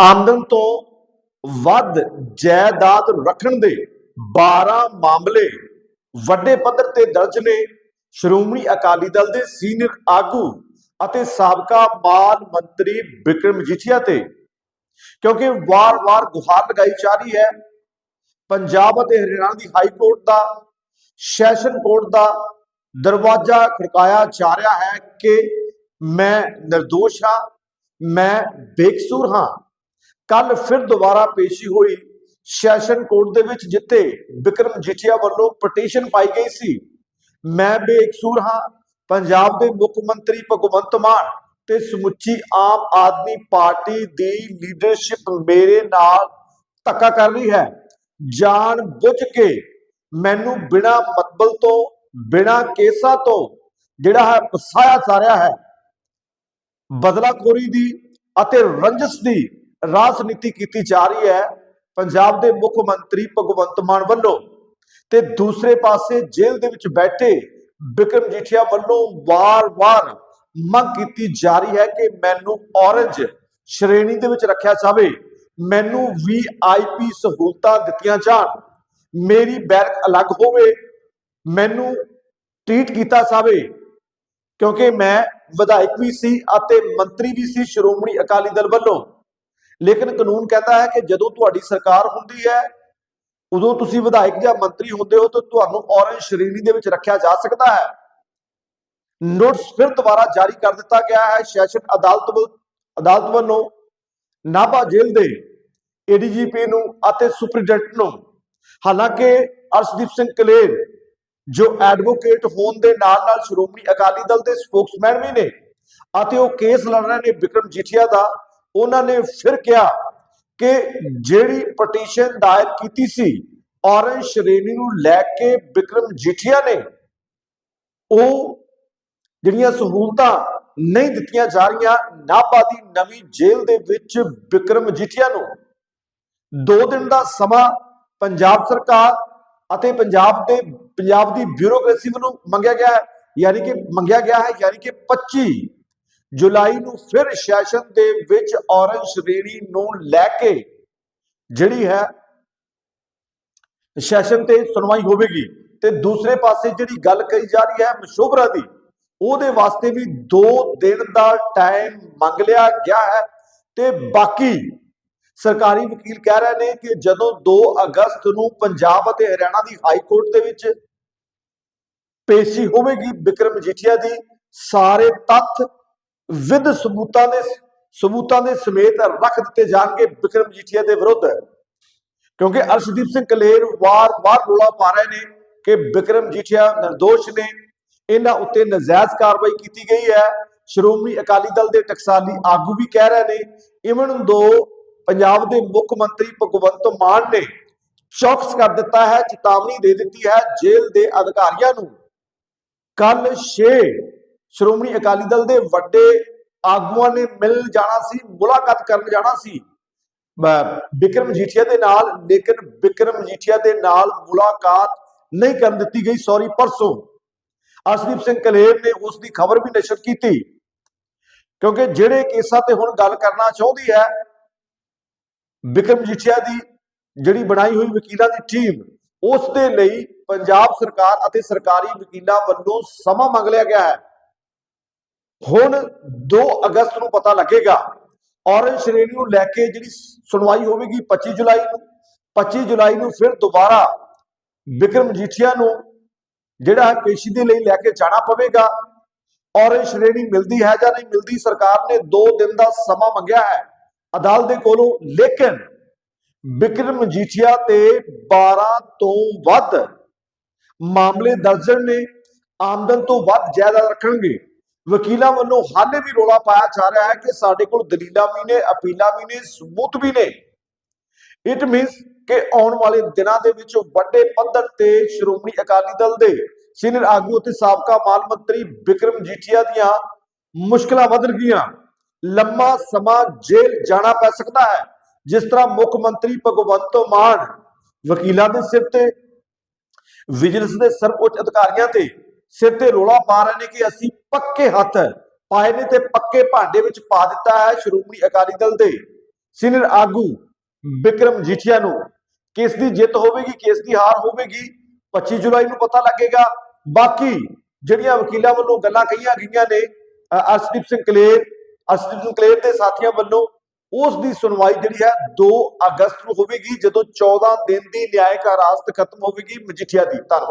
ਆਮਦਨ ਤੋਂ ਵੱਧ ਜਾਇਦਾਦ ਰੱਖਣ ਦੇ 12 ਮਾਮਲੇ ਵੱਡੇ ਪੱਧਰ ਤੇ ਦਰਜ ਨੇ। ਸ਼੍ਰੋਮਣੀ ਅਕਾਲੀ ਦਲ ਦੇ ਸੀਨੀਅਰ ਆਗੂ ਅਤੇ ਸਾਬਕਾ ਮਾਲ ਮੰਤਰੀ ਬਿਕਰਮ ਮਜੀਠੀਆ ਤੇ। ਕਿਉਂਕਿ ਵਾਰ-ਵਾਰ ਗੁਹਾਰ ਲਗਾਈ ਜਾ ਰਹੀ ਹੈ। ਪੰਜਾਬ ਅਤੇ ਹਰਿਆਣਾ ਦੀ ਹਾਈ ਕੋਰਟ ਦਾ, ਸੈਸ਼ਨ ਕੋਰਟ ਦਾ ਦਰਵਾਜ਼ਾ ਖੜਕਾਇਆ ਜਾ ਰਿਹਾ ਹੈ ਕਿ ਮੈਂ નિર્ਦੋਸ਼ ਹਾਂ, ਮੈਂ ਬੇਕਸੂਰ ਹਾਂ। ਕੱਲ ਫਿਰ ਦੁਬਾਰਾ ਪੇਸ਼ੀ ਹੋਈ ਸੈਸ਼ਨ ਕੋਰਟ ਦੇ ਵਿੱਚ, ਜਿੱਥੇ ਵਿਕਰਮ ਜੀਠੀਆ ਵੱਲੋਂ ਪਟੀਸ਼ਨ ਪਾਈ ਗਈ ਸੀ। ਮੈਂ ਬੇਕਸੂਰ ਹਾਂ। ਪੰਜਾਬ ਦੇ ਮੁੱਖ ਮੰਤਰੀ ਭਗਵੰਤ ਮਾਨ ਤੇ ਸਮੁੱਚੀ ਆਮ ਆਦਮੀ ਪਾਰਟੀ ਦੀ ਲੀਡਰਸ਼ਿਪ ਮੇਰੇ ਨਾਲ ਧੱਕਾ ਕਰ ਰਹੀ ਹੈ। ਜਾਣ ਬੁੱਝ ਕੇ ਮੈਨੂੰ ਬਿਨਾ ਮਤਬਲ ਤੋਂ, ਬਿਨਾ ਕੇਸਾਂ ਤੋਂ ਜਿਹੜਾ ਹੈ ਫਸਾਇਆ ਜਾ ਰਿਹਾ ਹੈ। ਬਦਲਾਖੋਰੀ ਦੀ ਅਤੇ ਰੰਜਸ ਦੀ ਰਾਜਨੀਤੀ ਕੀਤੀ ਜਾ ਰਹੀ ਹੈ, ਪੰਜਾਬ ਦੇ ਮੁੱਖ ਮੰਤਰੀ ਭਗਵੰਤ ਮਾਨ ਵੱਲੋਂ ਤੇ ਦੂਸਰੇ ਪਾਸੇ ਜੇਲ੍ਹ ਦੇ ਵਿੱਚ ਬੈਠੇ ਬਿਕਰਮ ਜੀਠੀਆ ਵੱਲੋਂ ਵਾਰ-ਵਾਰ ਮੰਗ ਕੀਤੀ ਜਾ ਰਹੀ ਹੈ ਕਿ ਮੈਨੂੰ ਔਰੰਜ ਸ਼੍ਰੇਣੀ ਦੇ ਵਿੱਚ ਰੱਖਿਆ ਜਾਵੇ, ਮੈਨੂੰ ਵੀਆਈਪੀ ਸਹੂਲਤਾਂ ਦਿੱਤੀਆਂ ਜਾਣ, ਮੇਰੀ ਬੈਰਕ ਅਲੱਗ ਹੋਵੇ, ਮੈਨੂੰ ਟ੍ਰੀਟ ਕੀਤਾ ਜਾਵੇ, ਕਿਉਂਕਿ ਮੈਂ ਵਿਧਾਇਕ ਵੀ ਸੀ ਅਤੇ ਮੰਤਰੀ ਵੀ ਸੀ ਸ਼੍ਰੋਮਣੀ ਅਕਾਲੀ ਦਲ ਵੱਲੋਂ। ਲੇਕਿਨ ਕਾਨੂੰਨ ਕਹਿੰਦਾ ਹੈ ਕਿ ਜਦੋਂ ਤੁਹਾਡੀ ਸਰਕਾਰ ਹੁੰਦੀ ਹੈ, ਉਦੋਂ ਤੁਸੀਂ ਵਿਧਾਇਕ ਜਾਂ ਮੰਤਰੀ ਹੁੰਦੇ ਹੋ ਤਾਂ ਤੁਹਾਨੂੰ ਔਰੰਜ ਸ਼੍ਰੇਣੀ ਦੇ ਵਿੱਚ ਰੱਖਿਆ ਜਾ ਸਕਦਾ ਹੈ। ਨੋਟਿਸ ਫਿਰ ਦੁਬਾਰਾ ਜਾਰੀ ਕਰ ਦਿੱਤਾ ਗਿਆ ਹੈ, ਸੈਸ਼ਨ ਅਦਾਲਤ ਅਦਾਲਤ ਵੱਲੋਂ ਨਾਭਾ ਜੇਲ੍ਹ ਦੇ ਏਡੀਜੀਪੀ ਨੂੰ ਅਤੇ ਸੁਪਰਡੈਂਟ ਨੂੰ, ਹਾਲਾਂਕਿ ਅਰਸ਼ਦੀਪ ਸਿੰਘ ਕਲੇਰ, ਜੋ ਐਡਵੋਕੇਟ ਹੋਣ ਦੇ ਨਾਲ ਨਾਲ ਸ਼੍ਰੋਮਣੀ ਅਕਾਲੀ ਦਲ ਦੇ ਸਪੋਕਸਮੈਨ ਵੀ ਨੇ, ਅਤੇ ਉਹ ਕੇਸ ਲੜ ਰਹੇ ਨੇ ਵਿਕਰਮ ਜੀਠੀਆ ਦਾ ਉਹਨਾਂ ਨੇ ਫਿਰ ਕਿਹਾ ਕਿ ਜਿਹੜੀ ਪਟੀਸ਼ਨ ਦਾਇਰ ਕੀਤੀ ਸੀ ਔਰੰਜ ਸ਼੍ਰੇਣੀ ਨੂੰ ਲੈ ਕੇ ਵਿਕਰਮ ਜੀਠੀਆ ਨੇ, ਉਹ ਜਿਹੜੀਆਂ ਸਹੂਲਤਾਂ ਨਹੀਂ ਦਿੱਤੀਆਂ ਜਾ ਰਹੀਆਂ ਨਾਭਾ ਦੀ ਨਵੀਂ ਜੇਲ੍ਹ ਦੇ ਵਿੱਚ ਵਿਕਰਮ ਜੀਠੀਆ ਨੂੰ 2 ਦਿਨ ਦਾ ਸਮਾਂ ਪੰਜਾਬ ਸਰਕਾਰ ਅਤੇ ਪੰਜਾਬ ਦੇ, ਪੰਜਾਬ ਦੀ ਬਿਊਰੋਕ੍ਰੇਸੀ ਵੱਲੋਂ ਮੰਗਿਆ ਗਿਆ ਹੈ, ਯਾਨੀ ਕਿ ਮੰਗਿਆ ਗਿਆ ਹੈ, ਯਾਨੀ ਕਿ 25 ਜੁਲਾਈ ਨੂੰ ਫਿਰ ਸੈਸ਼ਨ ਦੇ ਵਿੱਚ ਔਰੰਜ ਸ਼੍ਰੇਣੀ ਨੂੰ ਲੈ ਕੇ ਜਿਹੜੀ ਹੈ ਸੈਸ਼ਨ ਤੇ ਸੁਣਵਾਈ ਹੋਵੇਗੀ। ਤੇ ਦੂਸਰੇ ਪਾਸੇ ਜਿਹੜੀ ਗੱਲ ਕਹੀ ਜਾ ਰਹੀ ਹੈ ਮਸ਼ੋਬਰਾ ਦੀ, ਉਹਦੇ ਵਾਸਤੇ ਵੀ 2 ਦਿਨ ਦਾ ਟਾਈਮ ਮੰਗ ਲਿਆ ਗਿਆ ਹੈ। ਤੇ ਬਾਕੀ ਸਰਕਾਰੀ ਵਕੀਲ ਕਹਿ ਰਹੇ ਨੇ ਕਿ ਜਦੋਂ 2 ਅਗਸਤ ਨੂੰ ਪੰਜਾਬ ਅਤੇ ਹਰਿਆਣਾ ਦੀ ਹਾਈ ਕੋਰਟ ਦੇ ਵਿੱਚ ਪੇਸ਼ੀ ਹੋਵੇਗੀ ਵਿਕਰਮ ਜੀਠੀਆ ਦੀ, ਸਾਰੇ ਤੱਥ ਵਿਦ ਸਬੂਤਾਂ ਦੇ ਸਬੂਤਾਂ ਦੇ ਸਮੇਤ ਰੱਖ ਦਿੱਤੇ ਜਾਣਗੇ ਵਿਕਰਮ ਜੀਠੀਆ ਦੇ ਵਿਰੁੱਧ। ਕਿਉਂਕਿ ਅਰਸ਼ਦੀਪ ਸਿੰਘ ਕਲੇਰ ਵਾਰ-ਵਾਰ ਰੋਲਾ ਪਾ ਰਹੇ ਨੇ ਕਿ ਵਿਕਰਮ ਜੀਠੀਆ નિર્ਦੋਸ਼ ਨੇ। ਇਹਨਾਂ ਉੱਤੇ ਨਜਾਇਜ਼ ਕਾਰਵਾਈ ਕੀਤੀ ਗਈ ਹੈ। ਸ਼੍ਰੋਮਣੀ ਅਕਾਲੀ ਦਲ ਦੇ ਟਕਸਾਲੀ ਆਗੂ ਵੀ ਕਹਿ ਰਹੇ ਨੇ, ਇਵਨ ਦੋ ਪੰਜਾਬ ਦੇ ਮੁੱਖ ਮੰਤਰੀ ਭਗਵੰਤ ਮਾਨ ਨੇ ਚੌਕਸ ਕਰ ਦਿੱਤਾ ਹੈ, ਚੇਤਾਵਨੀ ਦੇ ਦਿੱਤੀ ਹੈ ਜੇਲ੍ਹ ਦੇ ਅਧਿਕਾਰੀਆਂ ਨੂੰ। ਕੱਲ 6 ਸ਼੍ਰੋਮਣੀ ਅਕਾਲੀ ਦਲ ਦੇ ਵੱਡੇ ਆਗੂਆਂ ਨੇ ਮਿਲ ਜਾਣਾ ਸੀ, ਮੁਲਾਕਾਤ ਕਰਨ ਜਾਣਾ ਸੀ। ਬਿਕਰਮ ਵਿਕਰਮ ਜੀਠੀਆ ਦੇ ਨਾਲ, ਲੇਕਿਨ ਬਿਕਰਮ ਜੀਠੀਆ ਦੇ ਨਾਲ ਮੁਲਾਕਾਤ ਨਹੀਂ ਕਰਨ ਦਿੱਤੀ ਗਈ ਸੌਰੀ ਪਰਸੋਂ। ਅਸ਼ਦੀਪ ਸਿੰਘ ਕਲੇਰ ਨੇ ਉਸ ਦੀ ਖਬਰ ਵੀ ਨਸ਼ਰ ਕੀਤੀ, ਕਿਉਂਕਿ ਜਿਹੜੇ ਕੇਸਾਂ ਤੇ ਹੁਣ ਗੱਲ ਕਰਨਾ ਚਾਹੁੰਦੀ ਹੈ ਬਿਕਰਮ ਜੀਠੀਆ ਦੀ ਜਿਹੜੀ ਬਣਾਈ ਹੋਈ ਵਕੀਲਾਂ ਦੀ ਟੀਮ, ਉਸ ਦੇ ਲਈ ਪੰਜਾਬ ਸਰਕਾਰ ਅਤੇ ਸਰਕਾਰੀ ਵਕੀਲਾਂ ਵੱਲੋਂ ਸਮਾਂ ਮੰਗ ਲਿਆ ਗਿਆ ਹੈ। ਹੁਣ 2 ਅਗਸਤ ਨੂੰ ਪਤਾ ਲੱਗੇਗਾ। ਔਰੰਜ ਸ਼੍ਰੇਣੀ ਨੂੰ ਲੈ ਕੇ ਜਿਹੜੀ ਸੁਣਵਾਈ ਹੋਵੇਗੀ 25 ਜੁਲਾਈ ਨੂੰ 25 ਜੁਲਾਈ ਨੂੰ ਫਿਰ ਦੁਬਾਰਾ ਵਿਕਰਮ ਜੀਠੀਆ ਨੂੰ ਜਿਹੜਾ ਹੈ ਪੇਸ਼ੀ ਦੇ ਲਈ ਲੈ ਕੇ ਜਾਣਾ ਪਵੇਗਾ। ਔਰੰਜ ਸ਼੍ਰੇਣੀ ਮਿਲਦੀ ਹੈ ਜਾਂ ਨਹੀਂ ਮਿਲਦੀ ਸਰਕਾਰ ਨੇ 2 ਦਿਨ ਦਾ ਸਮਾਂ ਮੰਗਿਆ ਹੈ ਅਦਾਲਤ ਦੇ ਕੋਲੋਂ, ਲੇਕਿਨ ਵਿਕਰਮ ਜੀਠੀਆ ਤੇ 12 ਤੋਂ ਵੱਧ ਮਾਮਲੇ ਦਰਜਨ ਨੇ, ਆਮਦਨ ਤੋਂ ਵੱਧ ਜਾਇਦਾਦ ਰੱਖਣਗੇ। ਵਕੀਲਾਂ ਵੱਲੋਂ ਹਾਲੇ ਵੀ ਰੋਲਾ ਪਾਇਆ ਜਾ ਰਿਹਾ ਹੈ ਕਿ ਸਾਡੇ ਕੋਲ ਦਲੀਲਾਂ ਵੀ ਨੇ, ਅਪੀਲਾਂ ਵੀ ਨੇ, ਸਬੂਤ ਵੀ ਨੇ। ਇਟ ਮੀਨਸ ਕਿ ਆਉਣ ਵਾਲੇ ਦਿਨਾਂ ਦੇ ਵਿੱਚ ਵੱਡੇ ਪੱਧਰ ਤੇ ਸ਼੍ਰੋਮਣੀ ਅਕਾਲੀ ਦਲ ਦੇ ਸੀਨੀਅਰ ਆਗੂ ਅਤੇ ਸਾਬਕਾ ਮਾਲ ਮੰਤਰੀ ਵਿਕਰਮ ਜੀਠੀਆ ਦੀਆਂ ਮੁਸ਼ਕਲਾਂ ਵਧਣਗੀਆਂ ਲੰਮਾ ਸਮਾਂ ਜੇਲ੍ਹ ਜਾਣਾ ਪੈ ਸਕਦਾ ਹੈ, ਜਿਸ ਤਰ੍ਹਾਂ ਮੁੱਖ ਮੰਤਰੀ ਭਗਵੰਤ ਮਾਨ ਵਕੀਲਾਂ ਦੇ ਸਿਰ ਤੇ, ਵਿਜੀਲੈਂਸ ਦੇ ਸਰਵਉੱਚ ਅਧਿਕਾਰੀਆਂ ਤੇ ਸਿਰ ਤੇ ਰੋਲਾ ਪਾ ਰਹੇ ਨੇ ਕਿ ਅਸੀਂ ਪੱਕੇ ਹੱਥ ਪਾਏ ਨੇ ਤੇ ਪੱਕੇ ਭਾਂਡੇ ਵਿੱਚ ਪਾ ਦਿੱਤਾ ਹੈ ਸ਼੍ਰੋਮਣੀ ਅਕਾਲੀ ਦਲ ਦੇ ਸੀਨੀਅਰ ਆਗੂ ਵਿਕਰਮ ਜੀਠੀਆ ਨੂੰ। ਕਿਸ ਦੀ ਜਿੱਤ ਹੋਵੇਗੀ, ਕਿਸ ਦੀ ਹਾਰ ਹੋਵੇਗੀ 25 ਜੁਲਾਈ ਨੂੰ ਪਤਾ ਲੱਗੇਗਾ। ਬਾਕੀ ਜਿਹੜੀਆਂ ਵਕੀਲਾਂ ਵੱਲੋਂ ਗੱਲਾਂ ਕਹੀਆਂ ਗਈਆਂ ਨੇ ਅਰਸ਼ਦੀਪ ਸਿੰਘ ਕਲੇਰ, ਅਰਸ਼ਦੀਪ ਸਿੰਘ ਕਲੇਰ ਦੇ ਸਾਥੀਆਂ ਵੱਲੋਂ, ਉਸ ਦੀ ਸੁਣਵਾਈ ਜਿਹੜੀ ਹੈ 2 ਅਗਸਤ ਨੂੰ ਹੋਵੇਗੀ, ਜਦੋਂ 14 ਦਿਨ ਦੀ ਨਿਆਇਕ ਅਰਾਸਤ ਖਤਮ ਹੋਵੇਗੀ। ਮਜੀਠੀਆ ਦੀ ਧੰਨਵਾਦ।